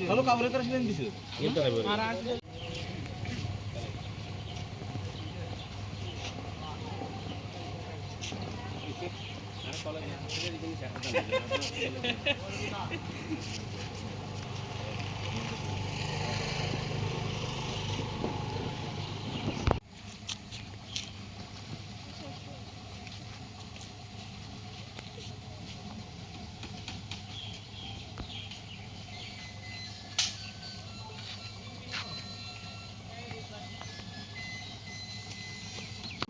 Hello কাবরে করেছিলেন কিছু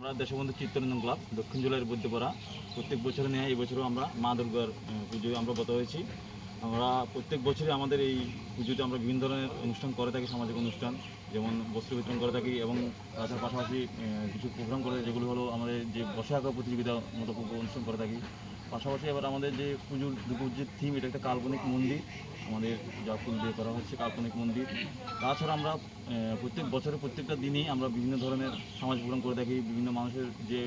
আমরা দেশবন্ধু চিত্তরঞ্জন ক্লাব, দক্ষিণ জেলার বৈদ্যপাড়া প্রত্যেক বছরে নিয়ে এই বছরও আমরা মা দুর্গার পুজো পুজোয় আমরা গত হয়েছি। আমরা প্রত্যেক বছরই আমাদের এই পুজোতে আমরা বিভিন্ন ধরনের অনুষ্ঠান করে থাকি, সামাজিক অনুষ্ঠান, যেমন বস্ত্র বিতরণ করে থাকি এবং তাছাড়া পাশাপাশি কিছু প্রোগ্রাম করে যেগুলো হলো আমাদের যে বসে আঁকা প্রতিযোগিতা মতো অনুষ্ঠান করে থাকি। পাশাপাশি এবার আমাদের যে পুজোর দুপুজোর থিম এটা একটা কাল্পনিক মন্দির। আমাদের যা ফুল দিয়ে করা হচ্ছে কাল্পনিক মন্দির। তাছাড়া আমরা প্রত্যেক বছরের প্রত্যেকটা দিনেই আমরা বিভিন্ন ধরনের সমাজ প্রোগ্রাম করে থাকি, বিভিন্ন মানুষের যে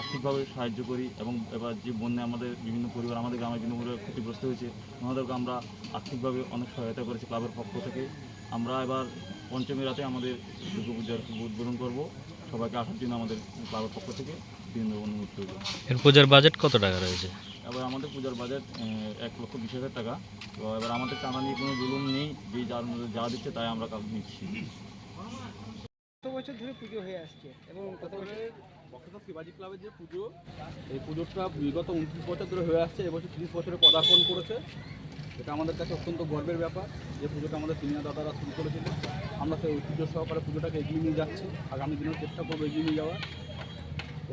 আর্থিকভাবে সাহায্য করি এবং এবার যে বন্যা আমাদের বিভিন্ন পরিবার, আমাদের গ্রামে বিভিন্ন পরিবার ক্ষতিগ্রস্ত হয়েছে। ওনাদেরকে আমরা আর্থিকভাবে অনেক সহায়তা করেছি ক্লাবের পক্ষ থেকে। আমরা এবার পঞ্চমী রাতে আমাদের দুর্গা পূজার উদ্বোধন করব। সবাইকে আসার জন্য আমাদের ক্লাবের পক্ষ থেকে বিভিন্ন অনুমতি করব এর পূজার বাজেট কত টাকা রয়েছে? এবার আমাদের পূজার বাজেট এক লক্ষ বিশ হাজার টাকা। তো এবার আমাদের চাঁদা নিয়ে কোনো জুলুম নেই যে যার মধ্যে যা দিচ্ছে তাই আমরা কাজ নিচ্ছি। কত বছর ধরে পুজো হয়ে আসছে এবং কত বছর বক্সা শিবাজি ক্লাবের যে পুজো এই পুজোটা বিগত উনত্রিশ বছর ধরে হয়ে আসছে এবছর তিরিশ বছরে পদার্পণ করেছে। এটা আমাদের কাছে অত্যন্ত গর্বের ব্যাপার যে পুজোটা আমাদের সিনিয়র দাদারা শুরু করেছিল। আমরা সেই ঐতিহ্য সহকারে পুজোটাকে এগিয়ে নিয়ে যাচ্ছি। আগামী দিনেও চেষ্টা করব এগিয়ে নিয়ে যাওয়ার।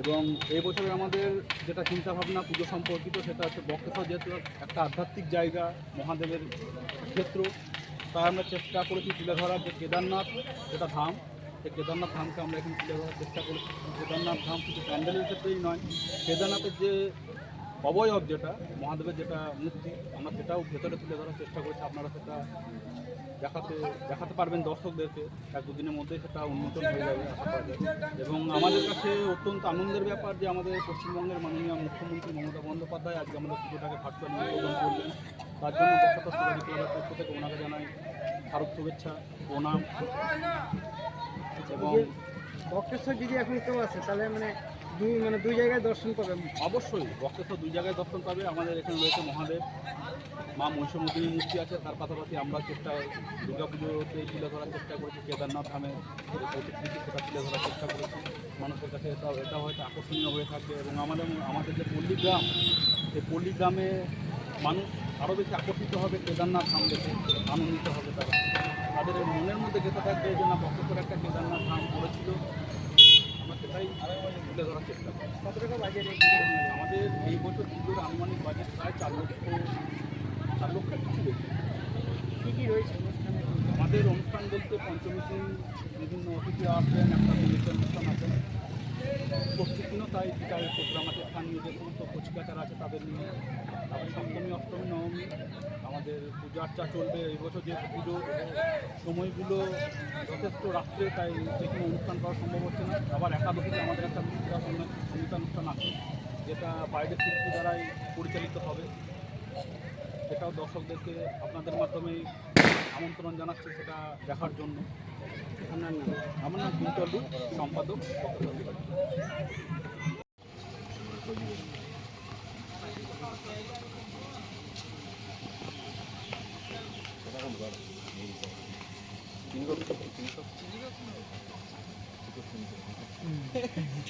এবং এই বছরে আমাদের যেটা চিন্তাভাবনা পুজো সম্পর্কিত, সেটা হচ্ছে বক্রেশ্বর যেহেতু একটা আধ্যাত্মিক জায়গা, মহাদেবের ক্ষেত্র, তাই আমরা চেষ্টা করেছি তুলে ধরার যে কেদারনাথ যেটা ধাম। সেই কেদারনাথ ধামকে আমরা এখানে তুলে ধরার চেষ্টা করেছি। কেদারনাথ ধাম শুধু প্যান্ডেলের ক্ষেত্রেই নয়, কেদারনাথের যে অবয়ব যেটা, মহাদেবের যেটা মূর্তি, আমরা সেটাও ভেতরে তুলে ধরার চেষ্টা করেছি, আপনারা সেটা দেখাতে দেখাতে পারবেন দর্শকদেরকে, এক দুদিনের মধ্যেই সেটা উন্মোচন হয়ে যাবে এবং আমাদের কাছে অত্যন্ত আনন্দের ব্যাপার যে আমাদের পশ্চিমবঙ্গের মাননীয় মুখ্যমন্ত্রী মমতা বন্দ্যোপাধ্যায় আজকে আমাদের পুজোটাকে ভার্চুয়ালি উদ্বোধন করলেন তার জন্য ক্লাবের পক্ষ থেকে ওনাকে জানাই ভারত শুভেচ্ছা, প্রণাম। এবং বক্রেশ্বর যদি এখন কেউ আসে তাহলে মানে দুই মানে দুই জায়গায় দর্শন পাবে অবশ্যই বক্তেশ্বর দুই জায়গায় দর্শন পাবে, আমাদের এখানে রয়েছে মহাদেব। মা মহিষমতিনী মূর্তি আছে, তার পাশাপাশি আমরা চেষ্টা দুর্গা পুজোতে তুলে ধরার চেষ্টা করেছি, কেদারনাথ ধামে সেটা তুলে ধরার চেষ্টা করেছি। মানুষের কাছে এটা এটা হয়তো আকর্ষণীয় হয়ে থাকবে এবং আমাদের আমাদের যে পল্লীগ্রাম সেই পল্লীগ্রামে মানুষ আরও বেশি আকর্ষিত হবে, কেদারনাথ ধাম দেখে আনন্দিত হবে তারা। তাদের মনের মধ্যে যেতে থাকবে যে না বক্তেশ্বর একটা কেদারনাথ ধাম করেছিল। আমাদের এই বছর আনুমানিক প্রায় বেশি আমাদের অনুষ্ঠান বলতে পঞ্চমী দিন বিভিন্ন অতিথি আসবেন, একটা অনুষ্ঠান আছে। দিনও তাই গিটারের প্রোগ্রাম আছে স্থানীয় যে সমস্ত কচিকাচার আছে, তাদের নিয়ে তারপরে সপ্তমী, অষ্টমী, নবমী, আমাদের পূজা আর্চা চলবে। এই বছর যেহেতু পুজো সময়গুলো যথেষ্ট রাত্রে, তাই সেখানে অনুষ্ঠান করা সম্ভব হচ্ছে না। আবার একাদশীতে আমাদের একটা অনুষ্ঠান আছে, যেটা বাইরের শিল্পী দ্বারাই পরিচালিত হবে। সেটাও দর্শকদেরকে আপনাদের মাধ্যমেই আমন্ত্রণ জানাচ্ছি সেটা দেখার জন্য। আপনার নাম সম্পাদক Thank.